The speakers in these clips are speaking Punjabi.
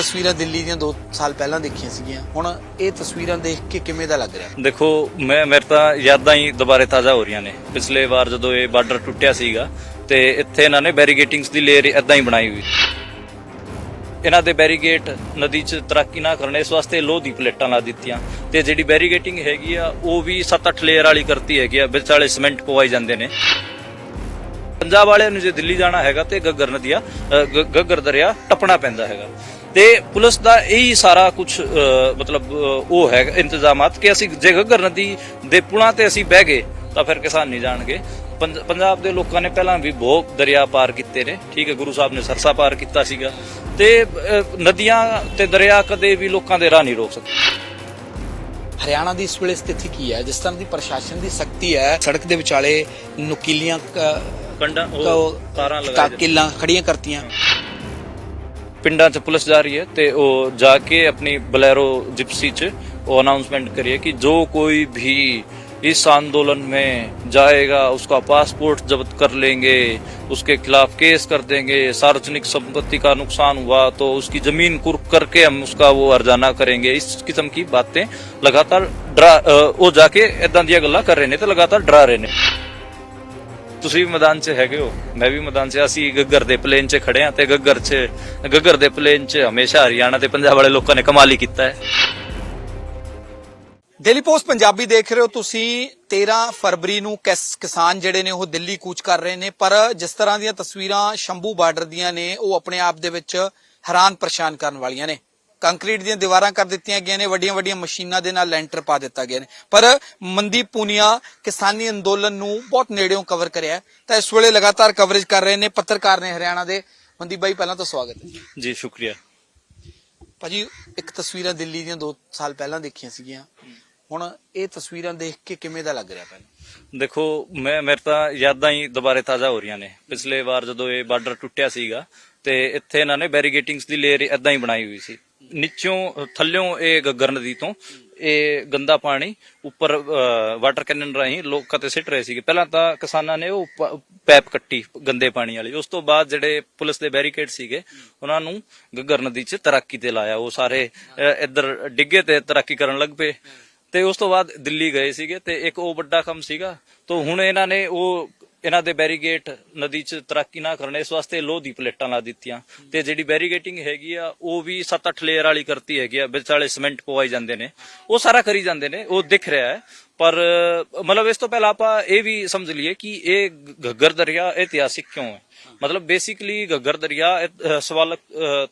ਤਸਵੀਰਾਂ ਦਿੱਲੀ ਦੀਆਂ 2 ਸਾਲ ਪਹਿਲਾਂ ਦੇਖੀਆਂ ਸੀਗੀਆਂ। ਹੁਣ ਇਹ ਤਸਵੀਰਾਂ ਦੇਖ ਕੇ ਕਿਵੇਂ ਦਾ ਲੱਗ ਰਿਹਾ? ਦੇਖੋ, ਮੈਂ, ਮੇਰੇ ਤਾਂ ਯਾਦਾਂ ਹੀ ਦੁਬਾਰੇ ਤਾਜ਼ਾ ਹੋ ਰਹੀਆਂ ਨੇ। ਪਿਛਲੇ ਵਾਰ ਜਦੋਂ ਇਹ ਬਾਰਡਰ ਟੁੱਟਿਆ ਸੀਗਾ, ਤੇ ਇੱਥੇ ਇਹਨਾਂ ਨੇ ਬੈਰੀਗੇਟਿੰਗਸ ਦੀ ਲੇਅਰ ਇਦਾਂ ਹੀ ਬਣਾਈ ਹੋਈ ਇਹਨਾਂ ਦੇ ਬੈਰੀਗੇਟ ਨਦੀ 'ਚ ਤਰਾਕੀ ਨਾ ਕਰਨ, ਇਸ ਵਾਸਤੇ ਲੋਹ ਦੀ ਪਲੇਟਾਂ ਲਾ ਦਿੱਤੀਆਂ। ਤੇ ਜਿਹੜੀ ਬੈਰੀਗੇਟਿੰਗ ਹੈਗੀ ਆ, ਉਹ ਵੀ 7-8 ਲੇਅਰ ਵਾਲੀ ਕਰਤੀ ਹੈਗੀ ਆ ਵਿਚਾਲੇ ਸੀਮੈਂਟ ਪਵਾਈ ਜਾਂਦੇ ਨੇ। ਪੰਜਾਬ ਵਾਲਿਆਂ ਨੂੰ ਜੇ ਦਿੱਲੀ ਜਾਣਾ ਹੈਗਾ ਤੇ ਗੱਗਰ ਨਦੀਆ ਗੱਗਰ ਦਰਿਆ ਟੱਪਣਾ ਪੈਂਦਾ ਹੈਗਾ। ਤੇ ਪੁਲਿਸ ਦਾ ਇਹੀ ਸਾਰਾ ਕੁਝ ਮਤਲਬ ਉਹ ਹੈ ਇੰਤਜ਼ਾਮਾਤ ਕਿ ਅਸੀਂ ਜੇ ਗੱਗਰ ਨਦੀ ਦੇ ਪੁਲਾਂ ਤੇ ਅਸੀਂ ਬਹਿ ਗਏ ਤਾਂ ਫਿਰ ਕਿਸਾਨ ਨਹੀਂ ਜਾਣਗੇ। ਪੰਜ- ਪੰਜਾਬ ਦੇ ਲੋਕਾਂ ਨੇ ਪਹਿਲਾਂ ਵੀ ਬਹੁਤ ਦਰਿਆ ਪਾਰ ਕੀਤੇ ਨੇ ਠੀਕ ਹੈ ਗੁਰੂ ਸਾਹਿਬ ਨੇ ਸਰਸਾ ਪਾਰ ਕੀਤਾ ਸੀਗਾ। ਤੇ ਨਦੀਆਂ ਤੇ ਦਰਿਆ ਕਦੇ ਵੀ ਲੋਕਾਂ ਦੇ ਰਾਹ ਨਹੀਂ ਰੋਕ ਸਕਦੇ। ਹਰਿਆਣਾ ਦੀ ਇਸ ਵੇਲੇ ਸਥਿਤੀ ਕੀ ਹੈ? ਜਿਸ ਤਰ੍ਹਾਂ ਦੀ ਪ੍ਰਸ਼ਾਸਨ ਦੀ ਸਖਤੀ ਹੈ ਸੜਕ ਦੇ ਵਿਚਾਲੇ ਨੁਕੀਲੀਆਂ ਕੰਡਾ ਉਹ ਤਾਰਾਂ ਲਗਾਈ ਕਿੱਲਾਂ ਖੜੀਆਂ ਕਰਤੀਆਂ। ਪਿੰਡਾਂ 'ਚ ਪੁਲਿਸ ਜਾ ਰਹੀ ਹੈ ਤੇ ਉਹ ਜਾ ਕੇ ਆਪਣੀ ਬਲੈਰੋ ਜਿਪਸੀ 'ਚ ਉਹ ਅਨਾਉਂਸਮੈਂਟ ਕਰੀ ਕਿ ਜੋ ਕੋਈ ਵੀ इस आंदोलन में जाएगा, उसका पासपोर्ट जब्त कर लेंगे, उसके खिलाफ केस कर देंगे, सार्वजनिक संपत्ति का नुकसान हुआ तो उसकी ज़मीन कुर्क करके हम उसका वो हरजाना करेंगे। इस किस्म की बातें लगातार डरा वो जाके ऐदा दिया गला कर रहे ने तो लगातार डरा रहे ने ਤੁਸੀਂ ਵੀ ਮੈਦਾਨ 'ਚ ਹੈਗੇ ਹੋ, ਮੈਂ ਵੀ ਮੈਦਾਨ 'ਚ, ਅਸੀਂ ਗੱਗਰ ਦੇ ਪਲੇਨ 'ਚ ਖੜੇ ਆ ਤੇ ਗੱਗਰ 'ਚ, ਗੱਗਰ ਦੇ ਪਲੇਨ 'ਚ ਹਮੇਸ਼ਾ ਹਰਿਆਣਾ ਤੇ ਪੰਜਾਬ ਵਾਲੇ ਲੋਕਾਂ ਨੇ ਕਮਾਲ ਹੀ ਕੀਤਾ ਹੈ। ਡੇਲੀ ਪੋਸਟ ਪੰਜਾਬੀ ਦੇਖ ਰਹੇ ਹੋ ਤੁਸੀਂ 13 ਫਰਵਰੀ ਨੂੰ ਕਿਸਾਨ ਜਿਹੜੇ ਨੇ ਉਹ ਦਿੱਲੀ ਕੂਚ ਕਰ ਰਹੇ ਨੇ, ਪਰ ਜਿਸ ਤਰ੍ਹਾਂ ਦੀਆਂ ਤਸਵੀਰਾਂ ਸ਼ੰਭੂ ਬਾਰਡਰ ਦੀਆਂ ਨੇ, ਉਹ ਆਪਣੇ ਆਪ ਦੇ ਵਿੱਚ ਹੈਰਾਨ ਪਰੇਸ਼ਾਨ ਕਰਨ ਵਾਲੀਆਂ ਨੇ। ਕੰਕਰੀਟ ਦੀਆਂ ਦੀਵਾਰਾਂ ਕਰ ਦਿੱਤੀਆਂ ਗਈਆਂ ਨੇ ਵੱਡੀਆਂ ਵੱਡੀਆਂ ਮਸ਼ੀਨਾਂ ਦੇ ਨਾਲ ਲੈਂਟਰ ਪਾ ਦਿੱਤਾ ਗਿਆ ਨੇ। ਪਰ ਮੰਦੀ ਪੂਨੀਆ ਕਿਸਾਨੀ ਅੰਦੋਲਨ ਨੂੰ ਬਹੁਤ ਨੇੜਿਓਂ ਕਵਰ ਕਰਿਆ। ਤਾਂ ਇਸ ਵੇਲੇ ਲਗਾਤਾਰ ਕਵਰੇਜ ਕਰ ਰਹੇ ਨੇ ਪੱਤਰਕਾਰ ਨੇ ਹਰਿਆਣਾ ਦੇ। ਮਨਦੀਪ ਬਾਈ ਪਹਿਲਾਂ ਤਾਂ ਸਵਾਗਤ ਹੈ ਜੀ। ਸ਼ੁਕਰੀਆ। ਭਾਜੀ ਇੱਕ ਤਸਵੀਰਾਂ ਦਿੱਲੀ ਦੀਆਂ 2 ਸਾਲ ਪਹਿਲਾਂ ਦੇਖੀਆਂ ਸੀਗੀਆਂ। ਹੁਣ ਇਹ ਤਸਵੀਰਾਂ ਦੇਖ ਕੇ ਕਿਵੇਂ ਦਾ ਲੱਗ ਰਿਹਾ ਪਹਿਲਾਂ ਦੇਖੋ ਮੈਂ ਮੇਰੇ ਤਾਂ ਯਾਦਾਂ ਹੀ ਦੁਬਾਰੇ ਤਾਜ਼ਾ ਹੋ ਰਹੀਆਂ ਨੇ। ਪਿਛਲੇ ਵਾਰ ਜਦੋਂ ਇਹ ਬਾਰਡਰ ਟੁੱਟਿਆ ਸੀਗਾ ਤੇ ਇੱਥੇ ਇਹਨਾਂ ਨੇ ਬੈਰੀਗੇਟਿੰਗਸ ਦੀ ਲੇਅਰ ਇਦਾਂ ਹੀ ਬਣਾਈ ਹੋਈ ਸੀ। ਨੀਚੋਂ ਥੱਲਿਓਂ ਇਹ ਗੱਗਰ ਨਦੀ ਤੋਂ ਇਹ ਗੰਦਾ ਪਾਣੀ ਉੱਪਰ ਵਾਟਰ ਕੈਨਨ ਰਾਹੀਂ ਲੋਕਾਂ ਤੇ ਸਿੱਟ ਰਹੇ ਸੀਗੇ। ਪਹਿਲਾਂ ਤਾਂ ਕਿਸਾਨਾਂ ਨੇ ਉਹ ਪੈਪ ਕੱਟੀ ਗੰਦੇ ਪਾਣੀ ਵਾਲੀ। ਉਸ ਤੋਂ ਬਾਅਦ ਜਿਹੜੇ ਪੁਲਿਸ ਦੇ ਬੈਰੀਕੇਡ ਸੀਗੇ, ਉਹਨਾਂ ਨੂੰ ਗੱਗਰ ਨਦੀ 'ਚ ਤੈਰਾਕੀ ਤੇ ਲਾਇਆ। ਉਹ ਸਾਰੇ ਇੱਧਰ ਡਿੱਗੇ ਤੇ ਤੈਰਾਕੀ ਕਰਨ ਲੱਗ ਪਏ। ਤੇ ਉਸ ਤੋਂ ਬਾਅਦ ਦਿੱਲੀ ਗਏ ਸੀਗੇ ਤੇ ਇੱਕ ਉਹ ਵੱਡਾ ਕੰਮ ਸੀਗਾ। ਤੋਂ ਹੁਣ ਇਹਨਾਂ ਨੇ ਉਹ ਇਹਨਾਂ ਦੇ ਬੈਰੀਗੇਟ ਨਦੀ 'ਚ ਤਰਾਕੀ ਨਾ ਕਰਨ, ਇਸ ਵਾਸਤੇ ਲੋਹ ਦੀ ਪਲੇਟਾਂ ਲਾ ਦਿੱਤੀਆਂ। ਤੇ ਜਿਹੜੀ ਬੈਰੀਗੇਟਿੰਗ ਹੈਗੀ ਆ, ਉਹ ਵੀ 7-8 ਲੇਅਰ ਵਾਲੀ ਕਰਤੀ ਹੈਗੀ ਆ ਵਿਚਾਲੇ ਸੀਮੈਂਟ ਪਵਾਈ ਜਾਂਦੇ ਨੇ। ਉਹ ਸਾਰਾ ਕਰੀ ਜਾਂਦੇ ਨੇ, ਉਹ ਦਿਖ ਰਿਹਾ ਹੈ। ਪਰ, ਮਤਲਬ ਇਸ ਤੋਂ ਪਹਿਲਾਂ ਆਪਾਂ ਇਹ ਵੀ ਸਮਝ ਲਈਏ ਕਿ ਇਹ ਗੱਗਰ ਦਰਿਆ ਇਤਿਹਾਸਿਕ ਕਿਉਂ ਹੈ? ਮਤਲਬ ਬੇਸਿਕਲੀ ਗੱਗਰ ਦਰਿਆ ਸਵਾਲਕ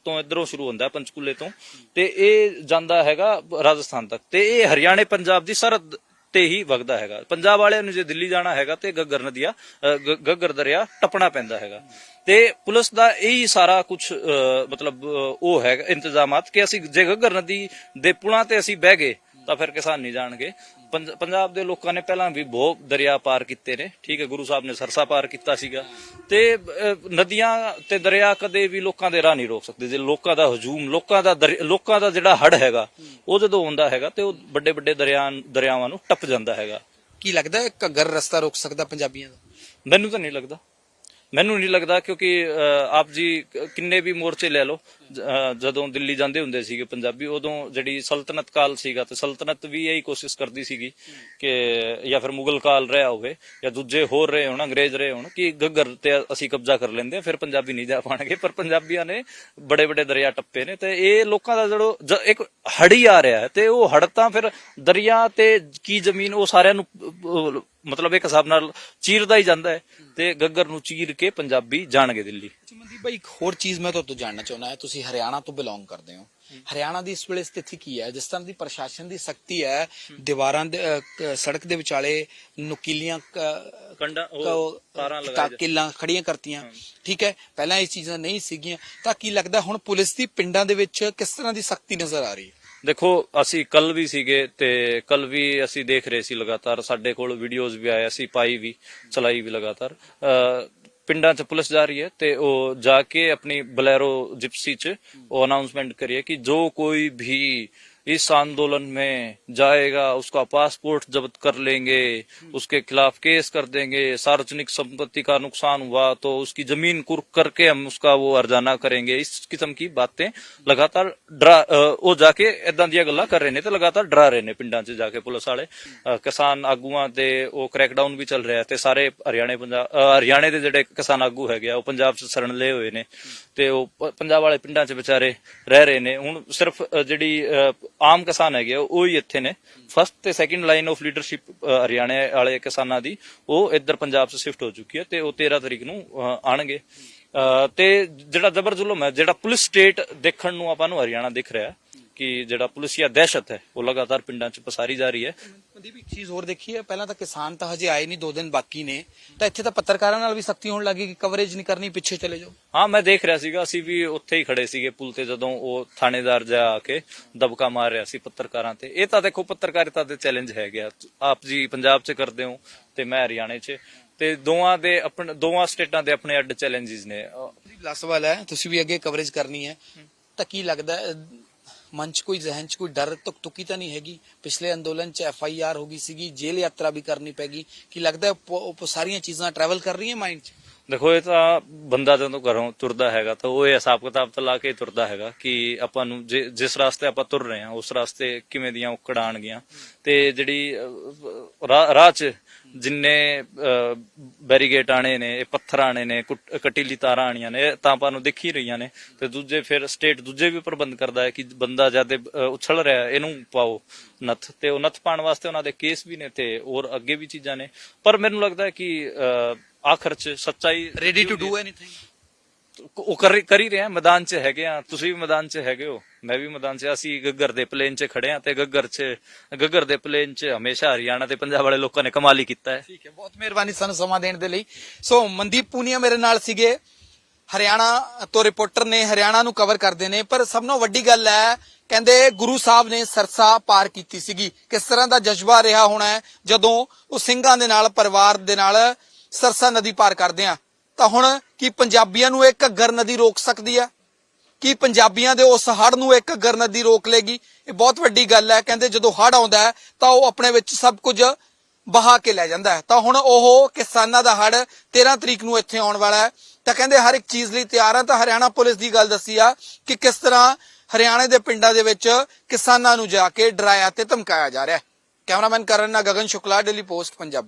ਤੋਂ ਇਧਰੋਂ ਸ਼ੁਰੂ ਹੁੰਦਾ ਪੰਚਕੂਲੇ ਤੋਂ। ਤੇ ਇਹ ਜਾਂਦਾ ਹੈਗਾ ਰਾਜਸਥਾਨ ਤੱਕ। ਤੇ ਇਹ ਹਰਿਆਣੇ, ਪੰਜਾਬ ਦੀ ਸਰਹੱਦ ਤੇ ਹੀ ਵਗਦਾ ਹੈਗਾ। ਪੰਜਾਬ ਵਾਲਿਆਂ ਨੂੰ ਜੇ ਦਿੱਲੀ ਜਾਣਾ ਹੈਗਾ ਤੇ ਗੱਗਰ ਨਦੀਆ ਗੱਗਰ ਦਰਿਆ ਟੱਪਣਾ ਪੈਂਦਾ ਹੈਗਾ। ਤੇ ਪੁਲਿਸ ਦਾ ਇਹੀ ਸਾਰਾ ਕੁਝ ਮਤਲਬ ਉਹ ਹੈ ਇੰਤਜ਼ਾਮਾਤ ਕਿ ਅਸੀਂ ਜੇ ਗੱਗਰ ਨਦੀ ਦੇ ਪੁਲਾਂ ਤੇ ਅਸੀਂ ਬਹਿ ਗਏ ਤਾਂ ਫਿਰ ਕਿਸਾਨ ਨਹੀਂ ਜਾਣਗੇ। ਪੰਜ- ਪੰਜਾਬ ਦੇ ਲੋਕਾਂ ਨੇ ਪਹਿਲਾਂ ਵੀ ਬਹੁਤ ਦਰਿਆ ਪਾਰ ਕੀਤੇ ਨੇ। ਠੀਕ ਹੈ ਗੁਰੂ ਸਾਹਿਬ ਨੇ ਸਰਸਾ ਪਾਰ ਕੀਤਾ ਸੀਗਾ। ਤੇ ਨਦੀਆਂ ਤੇ ਦਰਿਆ ਕਦੇ ਵੀ ਲੋਕਾਂ ਦੇ ਰਾਹ ਨਹੀਂ ਰੋਕ ਸਕਦੇ। ਜੇ ਲੋਕਾਂ ਦਾ ਹਜੂਮ ਲੋਕਾਂ ਦਾ ਲੋਕਾਂ ਦਾ ਜਿਹੜਾ ਹੜ ਹੈਗਾ ਉਹ ਜਦੋਂ ਆਉਂਦਾ ਹੈਗਾ ਤੇ ਉਹ ਵੱਡੇ ਵੱਡੇ ਦਰਿਆ ਦਰਿਆਵਾਂ ਨੂੰ ਟੱਪ ਜਾਂਦਾ ਹੈਗਾ। ਕੀ ਲੱਗਦਾ ਘੱਗਰ ਰਸਤਾ ਰੋਕ ਸਕਦਾ ਪੰਜਾਬੀਆਂ ਦਾ? ਮੈਨੂੰ ਤਾਂ ਨਹੀਂ ਲੱਗਦਾ। ਮੈਨੂੰ ਨਹੀਂ ਲੱਗਦਾ ਕਿਉਂਕਿ ਆਪ ਜੀ ਕਿੰਨੇ ਵੀ ਮੋਰਚੇ ਲੈ ਲਓ ਜਦੋਂ ਦਿੱਲੀ ਜਾਂਦੇ ਹੁੰਦੇ ਸੀਗੇ ਪੰਜਾਬੀ ਉਦੋਂ ਜਿਹੜੀ ਸਲਤਨਤ ਕਾਲ ਸੀਗਾ ਤੇ ਸਲਤਨਤ ਵੀ ਇਹੀ ਕੋਸ਼ਿਸ਼ ਕਰਦੀ ਸੀਗੀ ਕਿ ਜਾਂ ਫਿਰ ਮੁਗਲ ਕਾਲ ਰਿਹਾ ਹੋਵੇ ਜਾਂ ਦੂਜੇ ਹੋਰ ਰਹੇ ਹੋਣ ਅੰਗਰੇਜ਼ ਰਹੇ ਹੋਣ ਕਿ ਗੱਗਰ ਤੇ ਅਸੀਂ ਕਬਜ਼ਾ ਕਰ ਲੈਂਦੇ ਹਾਂ, ਫਿਰ ਪੰਜਾਬੀ ਨਹੀਂ ਜਾ ਪਾਣਗੇ। ਪਰ ਪੰਜਾਬੀਆਂ ਨੇ ਬੜੇ ਵੱਡੇ ਦਰਿਆ ਟੱਪੇ ਨੇ ਤੇ ਇਹ ਲੋਕਾਂ ਦਾ ਜਿਹੜੋ ਇੱਕ ਹੜੀ ਆ ਰਿਹਾ ਹੈ ਤੇ ਉਹ ਹੜ ਤਾਂ ਫਿਰ ਦਰਿਆ ਤੇ ਕੀ ਜ਼ਮੀਨ ਉਹ ਸਾਰਿਆਂ ਨੂੰ ਮਤਲਬ ਇੱਕ ਹਿਸਾਬ ਨਾਲ ਚੀਰਦਾ ਹੀ ਜਾਂਦਾ ਹੈ ਤੇ ਗੱਗਰ ਨੂੰ ਚੀਰ ਕੇ ਪੰਜਾਬੀ ਜਾਣਗੇ ਦਿੱਲੀ। ਮਨਦੀਪ ਭਾਈ ਇੱਕ ਹੋਰ ਚੀਜ਼ ਮੈਂ ਤੁਹਾਡੇ ਤੋਂ ਜਾਣਨਾ ਚਾਹੁੰਦਾ ਹਾਂ। ਤੁਸੀਂ ਹਰਿਆਣਾ ਤੋਂ ਬਿਲੋਂਗ ਕਰਦੇ ਹੋ। ਹਰਿਆਣਾ ਦੀ ਇਸ ਵੇਲੇ ਸਥਿਤੀ ਕੀ ਹੈ? ਜਿਸ ਤਰ੍ਹਾਂ ਦੀ ਪ੍ਰਸ਼ਾਸਨ ਦੀ ਸਖਤੀ ਹੈ ਦੀਵਾਰਾਂ ਦੇ ਸੜਕ ਦੇ ਵਿਚਾਲੇ ਨੁਕੀਲੀਆਂ ਕੰਡਾ ਕ- ਤਾਰਾਂ ਕ- ਲਗਾਈ ਕਿੱਲਾਂ ਖੜੀਆਂ ਕਰਤੀਆਂ। ਠੀਕ ਹੈ? ਪਹਿਲਾਂ ਇਹ ਚੀਜ਼ਾਂ ਨਹੀਂ ਸੀਗੀਆਂ ਤਾਂ ਕੀ ਲੱਗਦਾ ਹੁਣ ਪੁਲਿਸ ਦੀ ਪਿੰਡਾਂ ਦੇ ਵਿੱਚ ਕਿਸ ਤਰ੍ਹਾਂ ਦੀ ਸਖਤੀ ਨਜ਼ਰ ਆ ਰਹੀ ਹੈ? ਦੇਖੋ, ਅਸੀਂ ਕੱਲ ਵੀ ਸੀਗੇ ਤੇ ਕੱਲ ਵੀ ਅਸੀਂ ਦੇਖ ਰਹੇ ਸੀ ਲਗਾਤਾਰ। ਸਾਡੇ ਕੋਲ ਵੀਡੀਓਜ਼ ਵੀ ਆਏ, ਅਸੀਂ ਪਾਈ ਵੀ, ਚਲਾਈ ਵੀ ਲਗਾਤਾਰ। ਪਿੰਡਾਂ 'ਚ ਪੁਲਿਸ ਜਾ ਰਹੀ ਹੈ ਤੇ ਉਹ ਜਾ ਕੇ ਆਪਣੀ ਬਲੈਰੋ ਜਿਪਸੀ 'ਚ ਉਹ ਅਨਾਉਂਸਮੈਂਟ ਕਰੀਏ ਕਿ ਜੋ ਕੋਈ ਵੀ इस आंदोलन में जाएगा उसका पासपोर्ट जब्त कर लेंगे उसके खिलाफ केस कर देंगे सार्वजनिक संपत्ति का नुकसान हुआ तो उसकी जमीन कुर्क करके हम उसका वो हरजाना करेंगे इस किस्म की बातें लगातार डरा अ, वो जाके ਇਦਾਂ ਦੀਆਂ ਗੱਲਾਂ ਕਰ ਰਹੇ ਨੇ ਤੇ ਲਗਾਤਾਰ ਡਰਾ ਰਹੇ ਨੇ ਪਿੰਡਾਂ 'ਚ ਜਾ ਕੇ ਪੁਲਿਸ ਵਾਲੇ ਅ, ਕਿਸਾਨ ਆਗੂਆਂ ਤੇ ਉਹ ਕ੍ਰੈਕਡਾਊਨ ਵੀ ਚੱਲ ਰਿਹਾ ਤੇ ਸਾਰੇ ਹਰਿਆਣੇ ਪੰਜਾਬ ਅ, ਹਰਿਆਣੇ ਦੇ ਜਿਹੜੇ ਕਿਸਾਨ ਆਗੂ ਹੈਗੇ ਆ ਉਹ ਪੰਜਾਬ 'ਚ ਸ਼ਰਨ ਲਏ ਹੋਏ ਨੇ ਤੇ ਉਹ ਪੰਜਾਬ ਵਾਲੇ ਪਿੰਡਾਂ 'ਚ ਵਿਚਾਰੇ ਰਹਿ ਰਹੇ ਨੇ। ਹੁਣ ਸਿਰਫ ਜਿਹੜੀ ਆਮ ਕਿਸਾਨ ਹੈਗੇ ਆ, ਉਹ ਹੀ ਇੱਥੇ ਨੇ। ਫਸਟ ਤੇ ਸੈਕਿੰਡ ਲਾਈਨ ਆਫ ਲੀਡਰਸ਼ਿਪ ਹਰਿਆਣੇ ਵਾਲੇ ਕਿਸਾਨਾਂ ਦੀ ਉਹ ਇੱਧਰ ਪੰਜਾਬ 'ਚ ਸ਼ਿਫਟ ਹੋ ਚੁੱਕੀ ਹੈ ਤੇ ਉਹ 13 ਤਰੀਕ ਨੂੰ ਆਣਗੇ। ਅ, ਤੇ ਜਿਹੜਾ ਜ਼ਬਰ ਜ਼ੁਲਮ ਹੈ ਜਿਹੜਾ ਪੁਲਿਸ ਸਟੇਟ ਦੇਖਣ ਨੂੰ ਆਪਾਂ ਨੂੰ ਹਰਿਆਣਾ ਦਿਖ ਰਿਹਾ ਕਿ ਜਿਹੜਾ ਪੁਲਿਸੀਆ ਦਹਿਸ਼ਤ ਹੈ ਉਹ ਲਗਾਤਾਰ ਪਿੰਡਾਂ 'ਚ ਪਸਾਰੀ ਜਾ ਰਹੀ ਹੈ ਮਨਦੀਪ ਇੱਕ ਚੀਜ਼ ਹੋਰ ਦੇਖੀ ਹੈ ਪਹਿਲਾਂ ਤਾਂ ਕਿਸਾਨ ਤਾਂ ਹਜੇ ਆਏ ਨਹੀਂ ਦੋ ਦਿਨ ਬਾਕੀ ਨੇ ਤਾਂ ਇੱਥੇ ਤਾਂ ਪੱਤਰਕਾਰਾਂ ਨਾਲ ਵੀ ਸਖਤੀ ਹੋਣ ਲੱਗੀ ਕਿ ਕਵਰੇਜ ਨਹੀਂ ਕਰਨੀ ਪਿੱਛੇ ਚਲੇ ਜਾਓ ਹਾਂ ਮੈਂ ਦੇਖ ਰਿਹਾ ਸੀਗਾ ਅਸੀਂ ਵੀ ਉੱਥੇ ਹੀ ਖੜੇ ਸੀਗੇ ਪੁਲ ਤੇ ਜਦੋਂ ਉਹ ਥਾਣੇਦਾਰ ਜਾ ਆ ਕੇ ਦਬਕਾ ਮਾਰ ਰਿਹਾ ਸੀ ਪੱਤਰਕਾਰਾਂ ਤੇ ਇਹ ਤਾਂ ਦੇਖੋ ਪੱਤਰਕਾਰਿਤਾ ਦੇ ਚੈਲੰਜ ਹੈ ਗਿਆ ਆਪ ਜੀ ਪੰਜਾਬ 'ਚ ਕਰਦੇ ਹੋ ਤੇ ਮੈਂ ਹਰਿਆਣੇ 'ਚ ਤੇ ਦੋਵਾਂ ਦੇ ਆਪਣੇ ਦੋਵਾਂ ਸਟੇਟਾਂ ਦੇ ਆਪਣੇ ਅੱਡ ਚੈਲੰਜਸ ਨੇ ਲਾਸਟ ਹੈ ਤੁਸੀਂ ਵੀ ਅੱਗੇ ਕਵਰੇਜ ਕਰਨੀ ਹੈ ਤਾਂ ਕੀ ਲੱਗਦਾ ਮਨ 'ਚ ਕੋਈ ਜ਼ਹਿਨ 'ਚ ਕੋਈ ਡਰ ਤੁਕੀ ਤਾਂ ਨਹੀਂ ਹੈਗੀ ਪਿਛਲੇ ਅੰਦੋਲਨ 'ਚ ਐਫ ਆਈ ਆਰ ਹੋ ਗਈ ਸੀਗੀ ਜੇਲ੍ਹ ਯਾਤਰਾ ਵੀ ਕਰਨੀ ਪੈਗੀ ਕੀ ਲੱਗਦਾ ਹੈ ਪ- ਉਹ ਸਾਰੀਆਂ ਚੀਜ਼ਾਂ ਟਰੈਵਲ ਕਰ ਰਹੀਆਂ ਮਾਈਂਡ 'ਚ ਦੇਖੋ ਇਹ ਤਾਂ ਬੰਦਾ ਜਦੋਂ ਘਰੋਂ ਤੁਰਦਾ ਹੈਗਾ ਤਾਂ ਉਹ ਇਹ ਹਿਸਾਬ ਕਿਤਾਬ ਤਾਂ ਲਾ ਕੇ ਤੁਰਦਾ ਹੈਗਾ ਕਿ ਆਪਾਂ ਨੂੰ ਜਿਸ ਰਾਸਤੇ ਆਪਾਂ ਤੁਰ ਰਹੇ ਹਾਂ ਉਸ ਰਾਸਤੇ ਕਿਵੇਂ ਦੀਆਂ ਔਕੜਾਂ ਤੇ ਜਿਹੜੀ ਰਾਹ 'ਚ ਜਿੰਨੇ ਬੈਰੀਗੇਟ ਆਣੇ ਨੇ ਇਹ ਪੱਥਰ ਆਣੇ ਨੇ ਕਟੀਲੀ ਤਾਰਾਂ ਆਣੀਆਂ ਨੇ ਤਾਂ ਆਪਾਂ ਨੂੰ ਦਿਖ ਹੀ ਰਹੀਆਂ ਨੇ। ਤੇ ਦੂਜੇ ਫਿਰ ਸਟੇਟ ਦੂਜੇ ਵੀ ਪ੍ਰਬੰਧ ਕਰਦਾ ਹੈ ਕਿ ਬੰਦਾ ਜਦ ਉਛਲ ਰਿਹਾ ਇਹਨੂੰ ਪਾਓ ਨੱਥ। ਤੇ ਉਹ ਨੱਥ ਪਾਉਣ ਵਾਸਤੇ ਉਹਨਾਂ ਦੇ ਕੇਸ ਵੀ ਨੇ ਤੇ ਹੋਰ ਅੱਗੇ ਵੀ ਚੀਜ਼ਾਂ ਨੇ। ਪਰ ਮੈਨੂੰ ਲੱਗਦਾ ਹੈ ਕਿ ਅਹ, ਆਖਰ 'ਚ ਸੱਚਾਈ ਰੈਡੀ ਟੂ ਡੂ ਐਨੀਥਿੰਗ ਉਹ ਕਰ ਹੀ- ਕਰ ਹੀ ਰਹੇ ਆ, ਮੈਦਾਨ 'ਚ ਹੈਗੇ ਆ। ਤੁਸੀਂ ਵੀ ਮੈਦਾਨ 'ਚ ਹੈਗੇ ਹੋ, ਮੈਂ ਵੀ ਮੈਦਾਨ 'ਚ ਅਸੀਂ ਗੱਗਰ ਦੇ ਪਲੇਨ 'ਚ ਖੜੇ ਆ ਤੇ ਗੱਗਰ 'ਚ, ਗੱਗਰ ਦੇ ਪਲੇਨ 'ਚ ਹਮੇਸ਼ਾ ਹਰਿਆਣਾ ਤੇ ਪੰਜਾਬ ਵਾਲੇ ਲੋਕਾਂ ਨੇ ਕਮਾਲ ਹੀ ਕੀਤਾ ਹੈ। ਠੀਕ ਹੈ, ਬਹੁਤ ਮਿਹਰਬਾਨੀ ਸਾਨੂੰ ਸਮਾਂ ਦੇਣ ਦੇ ਲਈ। ਸੋ, ਮਨਦੀਪ ਪੂਨੀਆ ਮੇਰੇ ਨਾਲ ਸੀਗੇ। ਹਰਿਆਣਾ ਤੋਂ ਰਿਪੋਰਟਰ ਨੇ ਹਰਿਆਣਾ ਨੂੰ ਕਵਰ ਕਰਦੇ ਨੇ, ਪਰ ਸਭ ਤੋਂ ਵੱਡੀ ਗੱਲ ਹੈ, ਕਹਿੰਦੇ ਗੁਰੂ ਸਾਹਿਬ ਨੇ ਸਰਸਾ ਪਾਰ ਕੀਤੀ ਸੀਗੀ। ਕਿਸ ਤਰ੍ਹਾਂ ਦਾ ਜਜ਼ਬਾ ਰਿਹਾ ਹੋਣਾ ਜਦੋਂ ਉਹ ਸਿੰਘਾਂ ਦੇ ਨਾਲ, ਪਰਿਵਾਰ ਦੇ ਨਾਲ ਸਰਸਾ ਨਦੀ ਪਾਰ ਕਰਦੇ ਆ। ਤਾਂ ਹੁਣ ਕੀ ਪੰਜਾਬੀਆਂ ਨੂੰ ਇਹ ਘੱਗਰ ਨਦੀ ਰੋਕ ਸਕਦੀ ਹੈ ਕੀ ਪੰਜਾਬੀਆਂ ਦੇ ਉਸ ਹੜ ਨੂੰ ਇੱਕ ਘੱਗਰ ਨਦੀ ਰੋਕ ਲੇਗੀ? ਇਹ ਬਹੁਤ ਵੱਡੀ ਗੱਲ ਹੈ। ਕਹਿੰਦੇ ਜਦੋਂ ਹੜ ਆਉਂਦਾ ਹੈ, ਤਾਂ ਉਹ ਆਪਣੇ ਵਿੱਚ ਸਭ ਕੁਝ ਬਹਾ ਕੇ ਲੈ ਜਾਂਦਾ ਹੈ। ਤਾਂ ਹੁਣ ਉਹ ਕਿਸਾਨਾਂ ਦਾ ਹੜ 13 ਤਰੀਕ ਨੂੰ ਇੱਥੇ ਆਉਣ ਵਾਲਾ ਹੈ। ਤਾਂ ਕਹਿੰਦੇ ਹਰ ਇੱਕ ਚੀਜ਼ ਲਈ ਤਿਆਰ ਹੈ ਤਾਂ ਹਰਿਆਣਾ ਪੁਲਿਸ ਦੀ ਗੱਲ ਦੱਸੀ ਆ ਕਿ ਕਿਸ ਤਰ੍ਹਾਂ ਹਰਿਆਣੇ ਦੇ ਪਿੰਡਾਂ ਦੇ ਵਿੱਚ ਕਿਸਾਨਾਂ ਨੂੰ ਜਾ ਕੇ ਡਰਾਇਆ ਤੇ ਧਮਕਾਇਆ ਜਾ ਰਿਹਾ ਹੈ। ਕੈਮਰਾਮੈਨ ਕਰਨ ਨਾਲ ਗਗਨ ਸ਼ੁਕਲਾ ਡੇਲੀ ਪੋਸਟ ਪੰਜਾਬੀ।